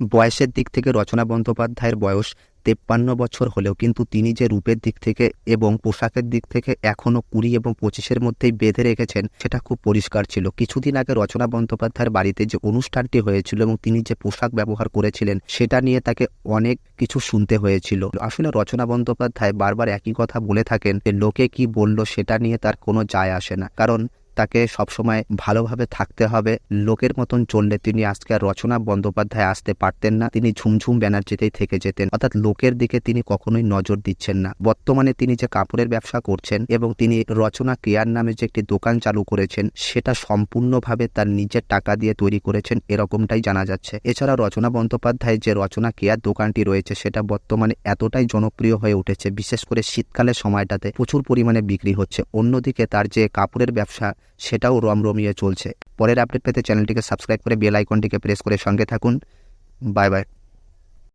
বয়সের দিক থেকে রচনা বন্দ্যোপাধ্যায়ের বয়স তেপ্পান্ন বছর হলেও কিন্তু তিনি যে রূপের দিক থেকে এবং পোশাকের দিক থেকে এখনও কুড়ি এবং পঁচিশের মধ্যেই বেঁধে রেখেছেন, সেটা খুব পরিষ্কার ছিল। কিছুদিন আগে রচনা বন্দ্যোপাধ্যায়ের বাড়িতে যে অনুষ্ঠানটি হয়েছিল এবং তিনি যে পোশাক ব্যবহার করেছিলেন, সেটা নিয়ে তাকে অনেক কিছু শুনতে হয়েছিল। আসলে রচনা বন্দ্যোপাধ্যায় বারবার একই কথা বলে থাকেন যে, লোকে কি বলল সেটা নিয়ে তার কোনো যায় আসে না। কারণ তাকে সবসময় ভালোভাবে থাকতে হবে। লোকের মতন চললে তিনি আজকে আর রচনা বন্দ্যোপাধ্যায় আসতে পারতেন না। তিনি ঝুমঝুম ব্যানার্জিতেই থেকে যেতেন। অর্থাৎ লোকের দিকে তিনি কখনোই নজর দিচ্ছেন না। বর্তমানে তিনি যে কাপড়ের ব্যবসা করছেন এবং তিনি রচনা কেয়ার নামে যে একটি দোকান চালু করেছেন, সেটা সম্পূর্ণভাবে তার নিজের টাকা দিয়ে তৈরি করেছেন এরকমটাই জানা যাচ্ছে। এছাড়া রচনা বন্দ্যোপাধ্যায় যে রচনা কেয়ার দোকানটি রয়েছে, সেটা বর্তমানে এতটাই জনপ্রিয় হয়ে উঠেছে, বিশেষ করে শীতকালের সময়টাতে প্রচুর পরিমাণে বিক্রি হচ্ছে। অন্যদিকে তার যে কাপড়ের ব্যবসা সেটাও রমরমিয়ে চলছে। পরের আপডেট পেতে চ্যানেলটিকে সাবস্ক্রাইব করে বেল আইকনটিকে প্রেস করে সঙ্গে থাকুন। Bye bye.